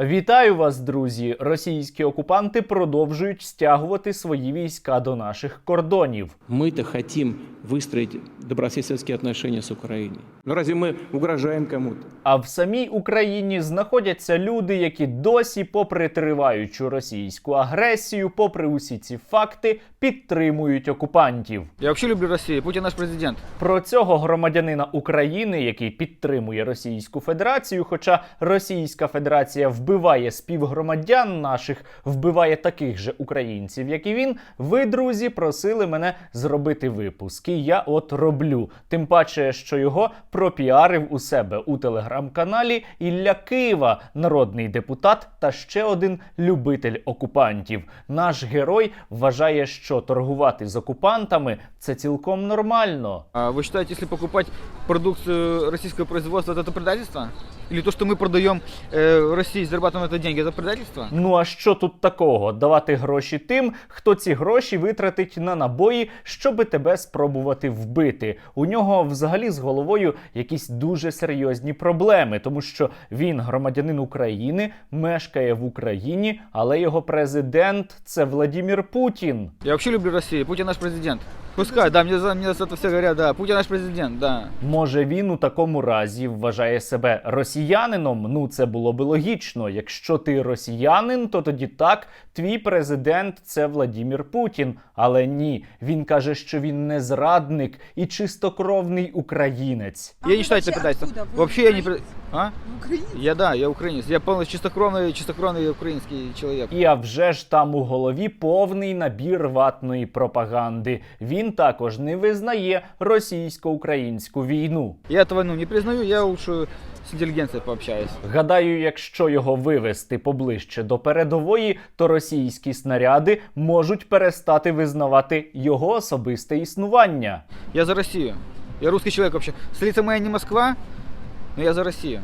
Вітаю вас, друзі! Російські окупанти продовжують стягувати свої війська до наших кордонів. Мы-то хотим выстроить добрососедские отношения с Украиной. Но разве мы угрожаем кому-то? А в самій Україні знаходяться люди, які досі, попри триваючу російську агресію, попри усі ці факти, підтримують окупантів. Я вообще люблю Россию. Путин наш президент. Про цього громадянина України, який підтримує Російську Федерацію, хоча Російська Федерація вбиває співгромадян наших, вбиває таких же українців, як і він. Ви, друзі, просили мене зробити випуск. І я от роблю. Тим паче, що його пропіарив у себе у телеграм-каналі Ілля Києва, народний депутат та ще один любитель окупантів. Наш герой вважає, що торгувати з окупантами це цілком нормально. А вы считаете, если покупать продукцию российского производства, это предательство? Или то, что мы продаем э, России, зарабатываем это деньги, это предательство? Ну а що тут такого? Давати гроші тим, хто ці гроші витратить на набої, щоби тебе спробувати вбити. У нього взагалі з головою якісь дуже серйозні проблеми, тому що він громадянин України, мешкає в Україні, але його президент це Владімір Путін. Я вообще люблю Россию. Путин наш президент. Пускай, да, мне за, мне за это все говорят, да, Путин наш президент, да. Може, він у такому разі вважає себе росіянином? Ну це було би логічно. Якщо ти росіянин, то тоді так, твій президент це Владімір Путін. Але ні, він каже, що він не зрадник і чистокровний українець. я вы не считаю это вообще предательством. откуда? Вы Вообще я не... украинец? пред- А? Украина? Я, да, я украинец. Я полностью чистокровный, чистокровный украинский человек. І а вже ж там у голові повний набір ватної пропаганди. Він також не визнає російсько-українську війну. Я эту войну не признаю, я лучше с интеллигенцией пообщаюсь. Гадаю, якщо його вивести поближче до передової, то російські снаряди можуть перестати визнавати його особисте існування. Я за Россию. Я русский человек вообще. Столица моя не Москва, но я за Россию.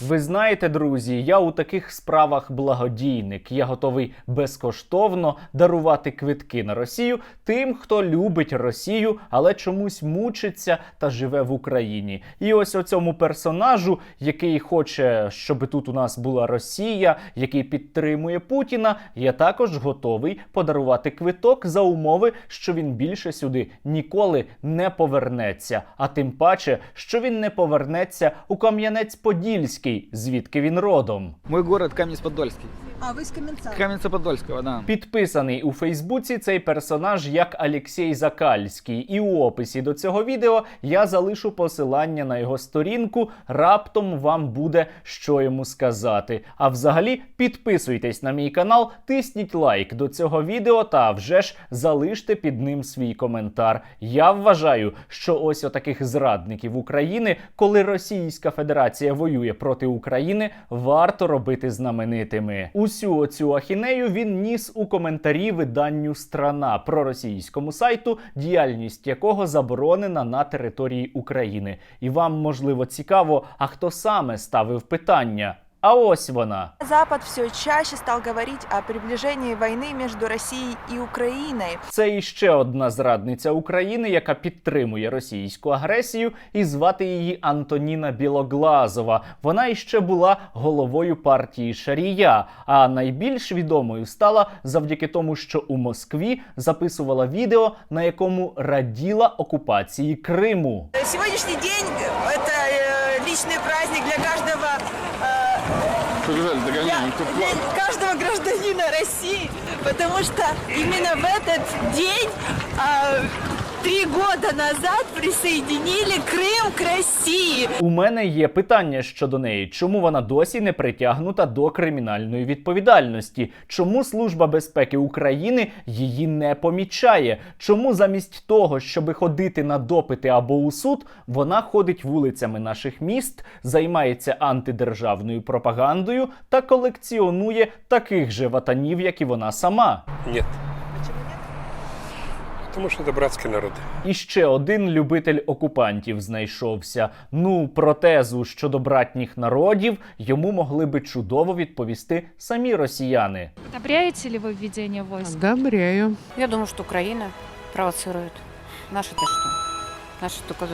Ви знаєте, друзі, я у таких справах благодійник. Я готовий безкоштовно дарувати квитки на Росію тим, хто любить Росію, але чомусь мучиться та живе в Україні. І ось оцьому персонажу, який хоче, щоб тут у нас була Росія, який підтримує Путіна, я також готовий подарувати квиток за умови, що він більше сюди ніколи не повернеться. А тим паче, що він не повернеться у Кам'янець-Подільський, звідки він родом. Мой город Каменец-Подольский. А, вы из Каменца. Каменца-Подольского, да. Підписаний у Фейсбуці цей персонаж як Алексій Закальський, і у описі до цього відео я залишу посилання на його сторінку. Раптом вам буде що йому сказати. А взагалі підписуйтесь на мій канал, тисніть лайк до цього відео та вже ж залиште під ним свій коментар. Я вважаю, що ось отаких зрадників України, коли Російська Федерація воює проти України, варто робити знаменитими. Усю оцю ахінею він ніс у коментарі виданню Страна про російському сайту, діяльність якого заборонена на території України. І вам можливо цікаво, а хто саме ставив питання? А ось вона. Запад все чаще стал говорить о приближении войны между Россией и Украиной. Це іще одна зрадниця України, яка підтримує російську агресію, і звати її Антоніна Білоглазова. Вона іще була головою партії Шарія. А найбільш відомою стала завдяки тому, що у Москві записувала відео, на якому раділа окупації Криму. Сегодняшний день – это э, личный праздник для каждого, э, для, для каждого гражданина России, потому что именно в этот день э, три года назад присоединили Крым к России. У мене є питання щодо неї, чому вона досі не притягнута до кримінальної відповідальності? Чому Служба безпеки України її не помічає? Чому замість того, щоби ходити на допити або у суд, вона ходить вулицями наших міст, займається антидержавною пропагандою та колекціонує таких же ватанів, як і вона сама? Нет Потому что это братские народы. І ще один любитель окупантів знайшовся. Ну, про тезу щодо братніх народів йому могли би чудово відповісти самі росіяни. Одобряете ли вы введение войск? Одобряю. Я думаю, что Украина провоцирует. Наши-то что? Наши только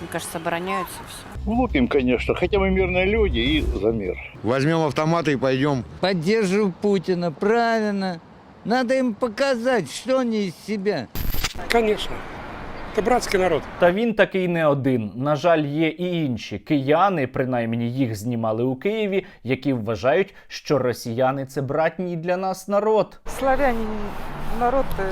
мне кажется, обороняются все. Глупим, конечно, хотя мы мирные люди и за мир. Возьмем автоматы и пойдем. Поддерживаю Путина, правильно. Надо им показать, что они из себя. Конечно. Это братский народ. Та він такий не один. На жаль, є і інші кияни, принаймні їх знімали у Києві, які вважають, що росіяни це братній для нас народ. Славяне народ э,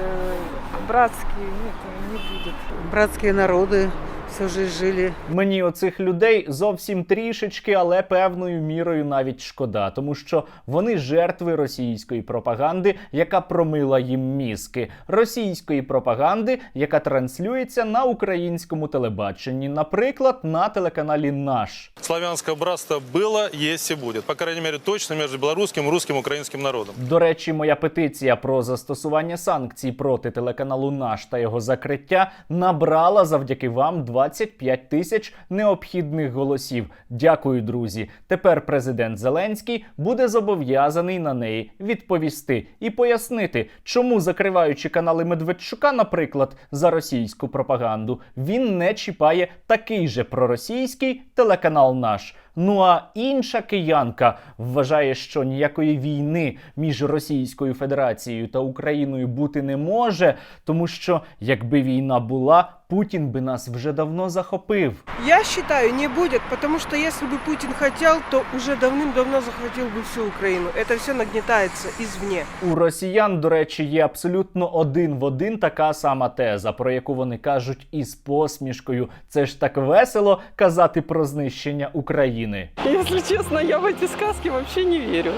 братский, нет, не будет. Братские народы всю жизнь жили. Мені оцих людей зовсім трішечки, але певною мірою навіть шкода, тому що вони жертви російської пропаганди, яка промила їм мізки, російської пропаганди, яка транслюється на українському телебаченні, наприклад, на телеканалі Наш. Славянское братство было, есть и будет. По крайней мере, точно между белорусским, русским, украинским народом. До речі, моя петиція про застосування санкцій проти телеканалу Наш та його закриття набрала завдяки вам 25 тисяч необхідних голосів. Дякую, друзі. Тепер президент Зеленський буде зобов'язаний на неї відповісти і пояснити, чому закриваючи канали Медведчука, наприклад, за російську пропаганду, він не чіпає такий же проросійський телеканал Наш. Ну а інша киянка вважає, що ніякої війни між Російською Федерацією та Україною бути не може, тому що якби війна була, Путін би нас вже давно захопив. Я считаю, не будет, потому что если бы Путин хотел, то уже давным-давно захватил бы всю Украину. Это все нагнетается извне. У росіян, до речі, є абсолютно один в один така сама теза, про яку вони кажуть із посмішкою. Це ж так весело казати про знищення України. Если честно, я в эти сказки вообще не верю.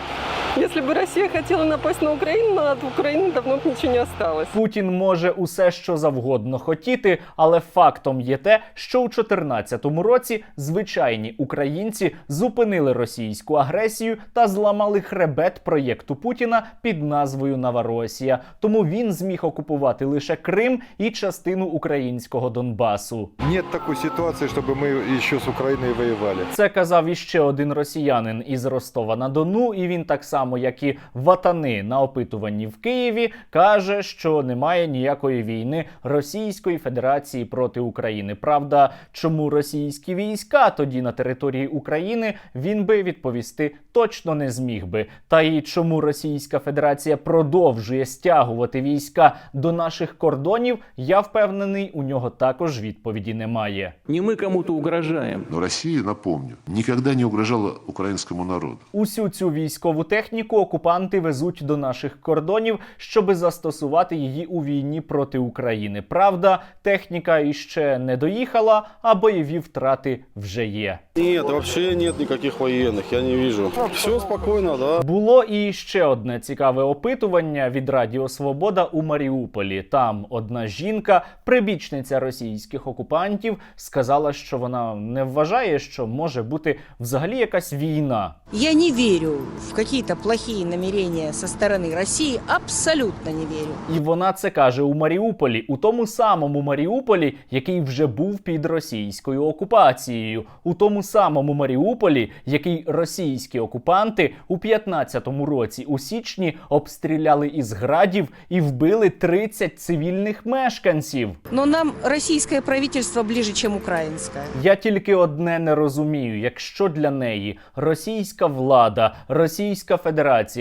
Если бы Россия хотела напасть на Украину, от Украины давно бы ничего не осталось. Путін може усе що завгодно хотіти, але фактом є те, що у 2014 році звичайні українці зупинили російську агресію та зламали хребет проєкту Путіна під назвою Новоросія. Тому він зміг окупувати лише Крим і частину українського Донбасу. Нет такой ситуации, чтобы мы еще с Украиной воевали. Це казав іще один росіянин із Ростова на Дону, і він так само, як і ватани на опитуванні в Києві, каже, що немає ніякої війни Російської Федерації проти України. Правда, чому російські війська тоді на території України він би відповісти точно не зміг би. Та й чому Російська Федерація продовжує стягувати війська до наших кордонів, я впевнений, у нього також відповіді немає. Не мы кому-то угрожаем. Но Россия, напомню, никогда не угрожала украинскому народу. Усю цю військову техніку окупанти везуть до наших кордонів, щоби застосувати її у війні проти України. Правда, техніка іще не доїхала, а бойові втрати вже є. Нет, вообще нет никаких военных, я не вижу. Все спокойно, да. Було і ще одне цікаве опитування від Радіо Свобода у Маріуполі. Там одна жінка, прибічниця російських окупантів, сказала, що вона не вважає, що може бути взагалі якась війна. Я не верю в какие-то плохие намерения со стороны России, абсолютно не верю. І вона це каже у Маріуполі, у тому самому Маріуполі, який вже був під російською окупацією, у тому самому Маріуполі, який російські окупанти у 15-му році у січні обстріляли із градів і вбили 30 цивільних мешканців. Но нам российское правительство ближе, чем украинское. Я тільки одне не розумію: якщо для неї російська влада, Російська Федерація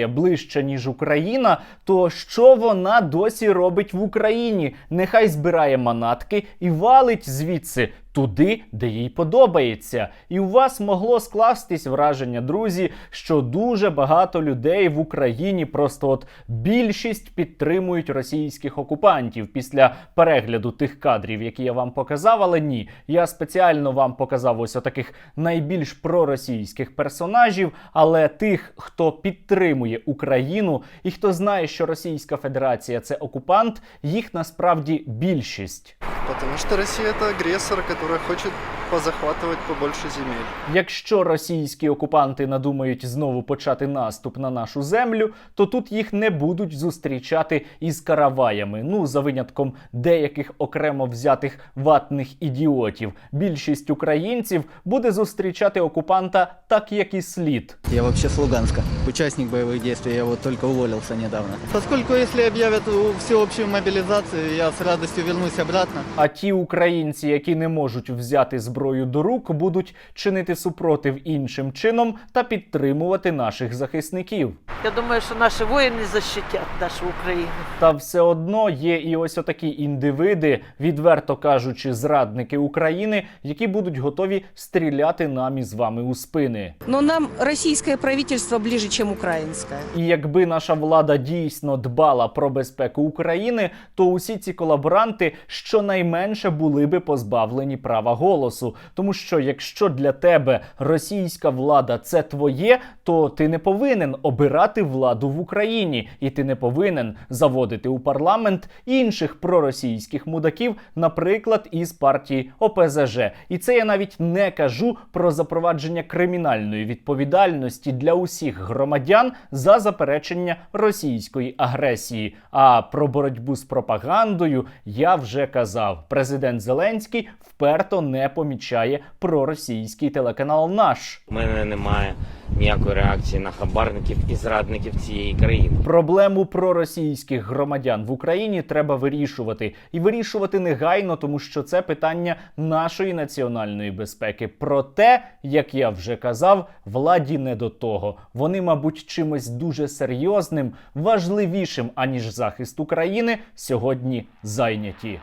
ближче ніж Україна, то що вона досі робить в Україні? Нехай збирає манатки і валить звідси. Туди, де їй подобається, і у вас могло скластись враження, друзі, що дуже багато людей в Україні просто от більшість підтримують російських окупантів після перегляду тих кадрів, які я вам показав. Але ні, я спеціально вам показав ось таких найбільш проросійських персонажів, але тих, хто підтримує Україну і хто знає, що Російська Федерація це окупант, їх насправді більшість. Потому что Россия это агрессор, который хочет позахватывать побольше земель. Якщо російські окупанти надумають знову почати наступ на нашу землю, то тут їх не будуть зустрічати із караваями. Ну за винятком деяких окремо взятих ватних ідіотів. Більшість українців буде зустрічати окупанта так, як і слід. Я вообще с Луганска. Участник боевых действий, я вот только уволился недавно. Поскольку если объявят всеобщую мобилизацию, я с радостью вернусь обратно. А ті українці, які не можуть взяти зброю зброю до рук, будуть чинити супротив іншим чином та підтримувати наших захисників. Я думаю, что наши воины защитят нашу Украину. Та все одно є і ось отакі індивиди, відверто кажучи, зрадники України, які будуть готові стріляти нам із вами у спини. Но нам российское правительство ближе, чем украинское. І якби наша влада дійсно дбала про безпеку України, то усі ці колаборанти щонайменше були би позбавлені права голосу. Тому що якщо для тебе російська влада це твоє, то ти не повинен обирати владу в Україні, і ти не повинен заводити у парламент інших проросійських мудаків, наприклад, із партії ОПЗЖ. І це я навіть не кажу про запровадження кримінальної відповідальності для усіх громадян за заперечення російської агресії. А про боротьбу з пропагандою я вже казав. Президент Зеленський вперто не помічає проросійський телеканал наш. У мене немає ніякої реакції на хабарників і зрадників цієї країни. Проблему проросійських громадян в Україні треба вирішувати і вирішувати негайно, тому що це питання нашої національної безпеки. Проте, як я вже казав, владі не до того. Вони, мабуть, чимось дуже серйозним, важливішим аніж захист України сьогодні зайняті.